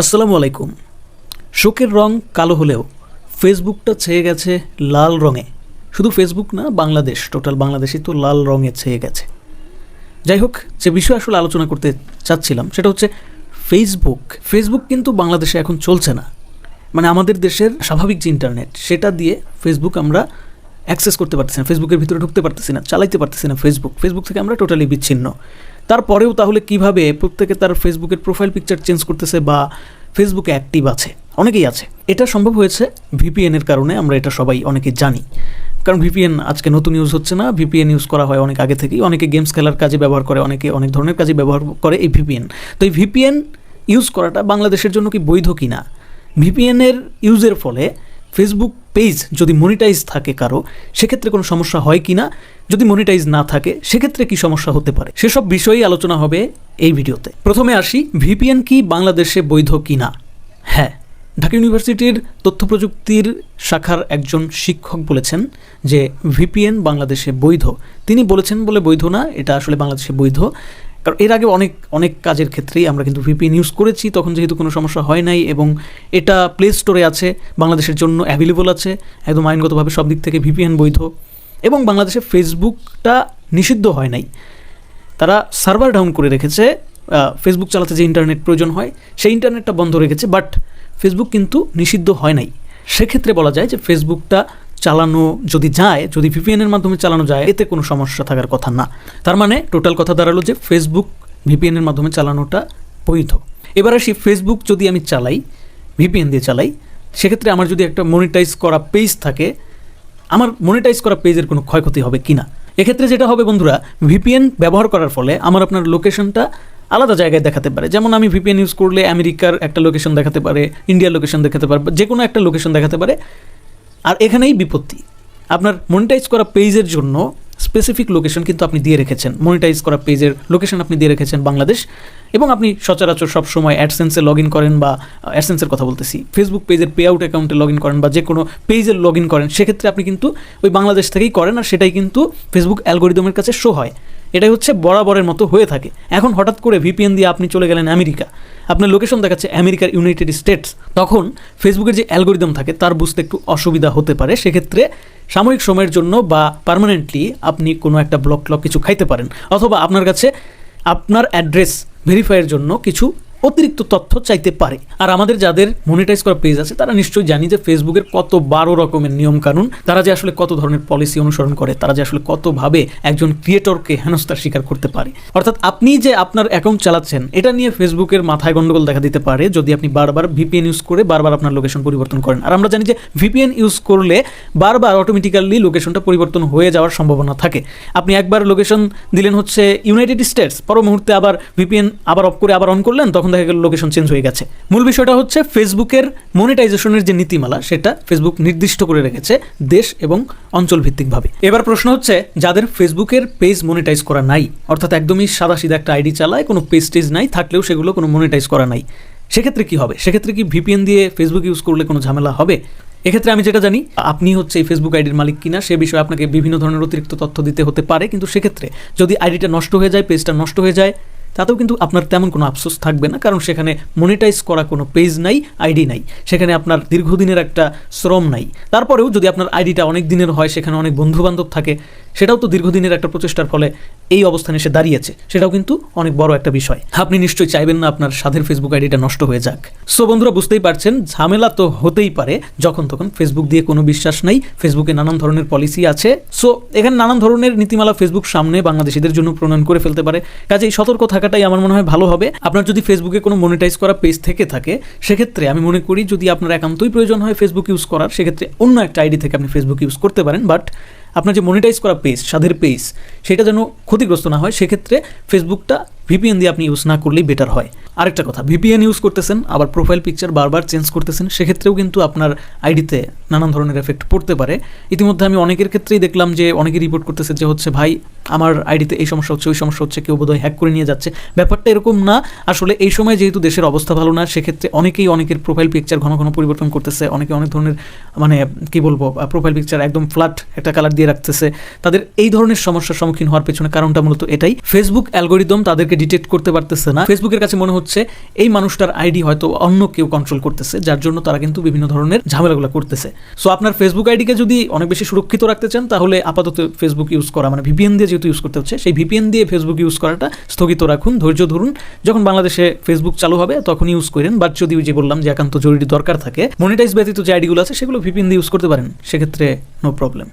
আসসালামু আলাইকুম। শোকের রং কালো হলেও ফেসবুকটা ছেয়ে গেছে লাল রঙে। শুধু ফেসবুক না, বাংলাদেশ, টোটাল বাংলাদেশই তো লাল রঙে ছেয়ে গেছে। যাই হোক, যে বিষয় আসলে আলোচনা করতে চাচ্ছিলাম সেটা হচ্ছে ফেসবুক। ফেসবুক কিন্তু বাংলাদেশে এখন চলছে না। মানে আমাদের দেশের স্বাভাবিক যে ইন্টারনেট, সেটা দিয়ে ফেসবুক আমরা অ্যাক্সেস করতে পারতেছি না, ফেসবুকের ভিতরে ঢুকতে পারতেছি না, চালাইতে পারতেছি না ফেসবুক। ফেসবুক থেকে আমরা টোটালি বিচ্ছিন্ন। তারপরেও তাহলে কীভাবে প্রত্যেকে তার ফেসবুকের প্রোফাইল পিকচার চেঞ্জ করতেছে বা ফেসবুকে অ্যাক্টিভ আছে? অনেকেই আছে। এটা সম্ভব হয়েছে ভিপিএন এর কারণে, আমরা এটা সবাই অনেকে জানি। কারণ ভিপিএন আজকে নতুন ইউজ হচ্ছে না। ভিপিএন ইউজ করা হয় অনেক আগে থেকেই। অনেকে গেমস খেলার কাজে ব্যবহার করে, অনেকে অনেক ধরনের কাজে ব্যবহার করে এই ভিপিএন তো এই ভিপিএন ইউজ করাটা বাংলাদেশের জন্য কি বৈধ কি না ভিপিএনের ইউজের ফলে ফেসবুক পেজ যদি মনিটাইজ থাকে কারও, সেক্ষেত্রে কোনো সমস্যা হয় কি না যদি মনিটাইজ না থাকে, সেক্ষেত্রে কি সমস্যা হতে পারে? সেসব বিষয়েই আলোচনা হবে এই ভিডিওতে। প্রথমে আসি ভিপিএন কি বাংলাদেশে বৈধ কি না হ্যাঁ ঢাকা ইউনিভার্সিটির তথ্য প্রযুক্তির শাখার একজন শিক্ষক বলেছেন যে ভিপিএন বাংলাদেশে বৈধ। তিনি বলেছেন বলে বৈধ না, এটা আসলে বাংলাদেশে বৈধ। কারণ এর আগে অনেক অনেক কাজের ক্ষেত্রেই আমরা কিন্তু ভিপিএন ইউজ করেছি, তখন যেহেতু কোনো সমস্যা হয় নাই এবং এটা প্লে স্টোরে আছে, বাংলাদেশের জন্য অ্যাভেলেবল আছে, একদম আইনগতভাবে সব দিক থেকে ভিপিএন বৈধ এবং বাংলাদেশে ফেসবুকটা নিষিদ্ধ হয় নাই। তারা সার্ভার ডাউন করে রেখেছে ফেসবুক চালাতে যে ইন্টারনেট প্রয়োজন হয়, সেই ইন্টারনেটটা বন্ধ রেখেছে বাট ফেসবুক কিন্তু নিষিদ্ধ হয় নাই। সেক্ষেত্রে বলা যায় যে ফেসবুকটা চালানো যদি যায়, যদি ভিপিএনের মাধ্যমে চালানো যায়, এতে কোনো সমস্যা থাকার কথা না। তার মানে টোটাল কথা দাঁড়াল যে ফেসবুক ভিপিএনের মাধ্যমে চালানোটা বৈধ। এবার আসি ফেসবুক যদি আমি চালাই ভিপিএন দিয়ে চালাই, সেক্ষেত্রে আমার যদি একটা মনিটাইজ করা পেজ থাকে, আমার মনিটাইজ করা পেজের কোনো ক্ষয়ক্ষতি হবে কি না? এক্ষেত্রে যেটা হবে বন্ধুরা ভিপিএন ব্যবহার করার ফলে আমার আপনার লোকেশনটা আলাদা জায়গায় দেখাতে পারে। যেমন আমি ভিপিএন ইউজ করলে আমেরিকার একটা লোকেশন দেখাতে পারে ইন্ডিয়ার লোকেশন দেখাতে পারে যে কোনো একটা লোকেশন দেখাতে পারে। আর এখানেই বিপত্তি। আপনার মনিটাইজ করা পেজের জন্য স্পেসিফিক লোকেশন কিন্তু আপনি দিয়ে রেখেছেন। মনিটাইজ করা পেজের লোকেশন আপনি দিয়ে রেখেছেন বাংলাদেশ এবং আপনি সচরাচর সবসময় অ্যাডসেন্সে লগ ইন করেন বা অ্যাডসেন্সের কথা বলতেছি। ফেসবুক পেজের পে আউট অ্যাকাউন্টে লগ ইন করেন বা যে কোনো পেজের লগ ইন করেন, সেক্ষেত্রে আপনি কিন্তু ওই বাংলাদেশ থেকেই করেন আর সেটাই কিন্তু ফেসবুক অ্যালগোরিদমের কাছে শো হয়। এটাই হচ্ছে বরাবরের মতো হয়ে থাকে। এখন হঠাৎ করে ভিপিএন দিয়ে আপনি চলে গেলেন আমেরিকা। আপনার লোকেশন দেখাচ্ছে আমেরিকার ইউনাইটেড স্টেটস তখন ফেসবুকের যে অ্যালগোরিদম থাকে, তার বুঝতে একটু অসুবিধা হতে পারে। সেক্ষেত্রে সাময়িক সময়ের জন্য বা পারমানেন্টলি আপনি কোনো একটা ব্লক ব্লক কিছু খাইতে পারেন। অথবা আপনার কাছে আপনার অ্যাড্রেস ভেরিফাইয়ের জন্য কিছু অতিরিক্ত তথ্য চাইতে পারে। আর আমাদের যাদের মনিটাইজ করা পেজ আছে, তারা নিশ্চয়ই জানি যে ফেসবুকের কত বারো রকমের নিয়ম কানুন তারা যে আসলে কত ধরনের পলিসি অনুসরণ করে, তারা যে আসলে কতভাবে একজন ক্রিয়েটরকে হেনস্থার স্বীকার করতে পারে। অর্থাৎ আপনি যে আপনার অ্যাকাউন্ট চালাচ্ছেন, এটা নিয়ে ফেসবুকের মাথায় গন্ডগোল দেখা দিতে পারে যদি আপনি বারবার ভিপিএন ইউজ করে বারবার আপনার লোকেশন পরিবর্তন করেন। আর আমরা জানি যে ভিপিএন ইউজ করলে বারবার অটোমেটিক্যালি লোকেশনটা পরিবর্তন হয়ে যাওয়ার সম্ভাবনা থাকে। আপনি একবার লোকেশন দিলেন হচ্ছে ইউনাইটেড স্টেটস পর মুহূর্তে আবার ভিপিএন আবার অফ করে আবার অন করলেন, তখন দেখা গেল লোকেশন চেঞ্জ হয়ে গেছে। মূল বিষয়টা হচ্ছে ফেসবুকের মনিটাইজেশনের যে নীতিমালা, সেটা ফেসবুক নির্দিষ্ট করে রেখেছে দেশ এবং অঞ্চল ভিত্তিকভাবে এবার প্রশ্ন হচ্ছে, যাদের ফেসবুকের পেজ মনিটাইজ করা নাই, অর্থাৎ একদমই সাদা সিধা একটা আইডি চালায়, কোনো পেজ টেজ নাই, থাকলেও সেগুলো কোনো মনিটাইজ করা নাই, সেক্ষেত্রে কি হবে? সেক্ষেত্রে কি ভিপিএন দিয়ে ফেসবুক ইউজ করলে কোনো ঝামেলা হবে? এক্ষেত্রে আমি যেটা জানি, আপনি হচ্ছে এই ফেসবুক আইডির মালিক কিনা, সে বিষয়ে আপনাকে বিভিন্ন ধরনের অতিরিক্ত তথ্য দিতে হতে পারে, কিন্তু সেক্ষেত্রে যদি আইডিটা নষ্ট হয়ে যায় পেজটা নষ্ট হয়ে যায় তাতেও কিন্তু আপনার তেমন কোনো আফসোস থাকবে না, কারণ সেখানে মনিটাইজ করা কোনো পেজ নাই আইডি নাই। সেখানে আপনার দীর্ঘদিনের একটা শ্রম নাই। তারপরেও যদি আপনার আইডিটা অনেক দিনের হয়, সেখানে অনেক বন্ধু বান্ধব থাকে, সেটাও তো দীর্ঘদিনের একটা প্রচেষ্টার ফলে এই অবস্থানে এসে দাঁড়িয়েছে। সেটাও কিন্তু অনেক বড় একটা বিষয়। আপনি নিশ্চয়ই চাইবেন না আপনার সাধের ফেসবুক আইডিটা নষ্ট হয়ে যাক। সো বন্ধুরা, বুঝতেই পারছেন, ঝামেলা তো হতেই পারে, যখন তখন ফেসবুক দিয়ে কোনো বিশ্বাস নাই ফেসবুকে নানান ধরনের পলিসি আছে। সো এখানে নানান ধরনের নীতিমালা ফেসবুক সামনে বাংলাদেশিদের জন্য প্রণয়ন করে ফেলতে পারে। কাজেই সতর্ক থাকাটাই আমার মনে হয় ভালো হবে। আপনার যদি ফেসবুকে কোনো মনিটাইজ করা পেজ থেকে থাকে, সেক্ষেত্রে আমি মনে করি যদি আপনার একান্তই প্রয়োজন হয় ফেসবুক ইউজ করার, সেক্ষেত্রে অন্য একটা আইডি থেকে আপনি ফেসবুক ইউজ করতে পারেন। বাট আপনার যে মনিটাইজ করা পেজ স্বাদের পেজ সেটা যেন ক্ষতিগ্রস্ত না হয়, সেক্ষেত্রে ফেসবুকটা ভিপিএন দিয়ে আপনি ইউজ না করলেই বেটার হয়। আরেকটা কথা ভিপিএন ইউজ করতেছেন, আবার প্রোফাইল পিকচার বারবার চেঞ্জ করতেছেন, সেক্ষেত্রেও কিন্তু আপনার আইডিতে নানান ধরনের এফেক্ট পড়তে পারে। ইতিমধ্যে আমি অনেকের ক্ষেত্রেই দেখলাম যে অনেকে রিপোর্ট করতেছে যে, হচ্ছে ভাই আমার আইডিতে এই সমস্যা হচ্ছে, ওই সমস্যা হচ্ছে, কেউ বোধহয় হ্যাক করে নিয়ে যাচ্ছে। ব্যাপারটা এরকম না। আসলে এই সময় যেহেতু দেশের অবস্থা ভালো না, সেক্ষেত্রে অনেকেই অনেকের প্রোফাইল পিকচার ঘন ঘন পরিবর্তন করতেছে, অনেকে অনেক ধরনের মানে কি বলব প্রোফাইল পিকচার একদম ফ্ল্যাট একটা কালার দিয়ে রাখতেছে। তাদের এই ধরনের সমস্যার সম্মুখীন হওয়ার পেছনে কারণটা মূলত এটাই। ফেসবুক অ্যালগোরিদম তাদেরকে ডিটেক্ট করতে পারতেছে না। ফেসবুকের কাছে মনে হচ্ছে এই মানুষটার আইডি হয়তো অন্য কেউ কন্ট্রোল করতেছে, যার জন্য তারা কিন্তু বিভিন্ন ধরনের ঝামেলাগুলো করতেছে। সো আপনার ফেসবুক আইডিকে যদি অনেক বেশি সুরক্ষিত রাখতে চান, তাহলে আপাতত ফেসবুক ইউজ করা মানে ভিপিএন দিয়ে যেহেতু ইউজ করতে হচ্ছে, সেই ভিপিএন দিয়ে ফেসবুক ইউজ করাটা স্থগিত রাখুন, ধৈর্য ধরুন। যখন বাংলাদেশে ফেসবুক চালু হবে তখন ইউজ করেন। বাট যদি যে বললাম যে একান্ত জরুরি দরকার থাকে মনিটাইজ ব্যতীত যে আইডিগুলো আছে, সেগুলো ভিপিএন দিয়ে ইউজ করতে পারেন। সেক্ষেত্রে নো প্রবলেম